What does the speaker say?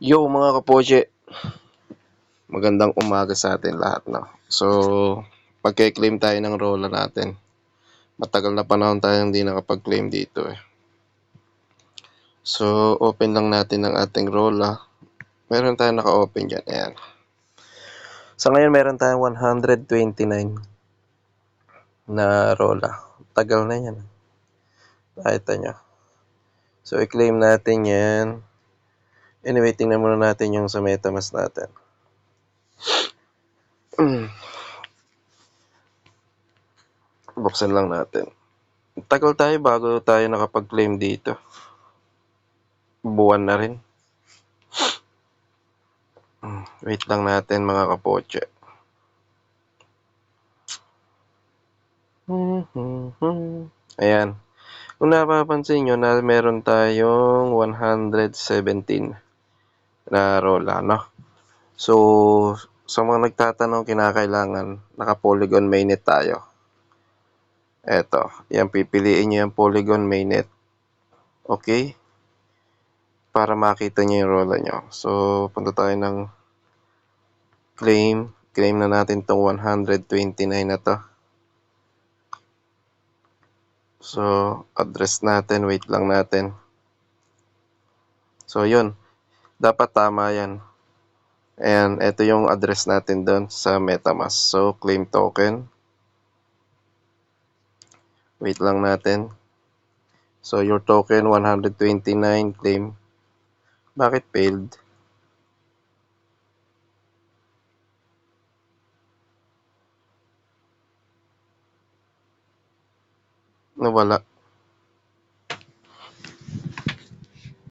Yo mga kapoche, magandang umaga sa atin lahat no. So, pagke-claim tayo ng rola natin. Matagal na panahon tayo hindi nakapag-claim dito eh. So, open lang natin ang ating rola. Meron tayong naka-open dyan, ayan. Sa ngayon, meron tayong 129 na rola. Tagal na yan. Nakita nyo. So, i-claim natin yan. Anyway, tingnan muna natin yung sa MetaMask natin. Buksan lang natin. Tagal tayo bago tayo nakapag-claim dito. Buwan na rin. Wait lang natin mga kapoche. Ayan. Kung napapansin nyo na meron tayong 117 na rola, no? So, sa mga nagtatanong kinakailangan naka-polygon mainnet tayo. Eto, yan pipiliin nyo yung polygon mainnet. Okay? Para makita nyo yung rola nyo. So, punta tayo ng claim. Claim na natin tong 129 na to. So, address natin. Wait lang natin. So, yun. Dapat tama yan. And ito yung address natin doon sa MetaMask. So, claim token. Wait lang natin. So, your token 129 claim. Bakit failed? Nawala.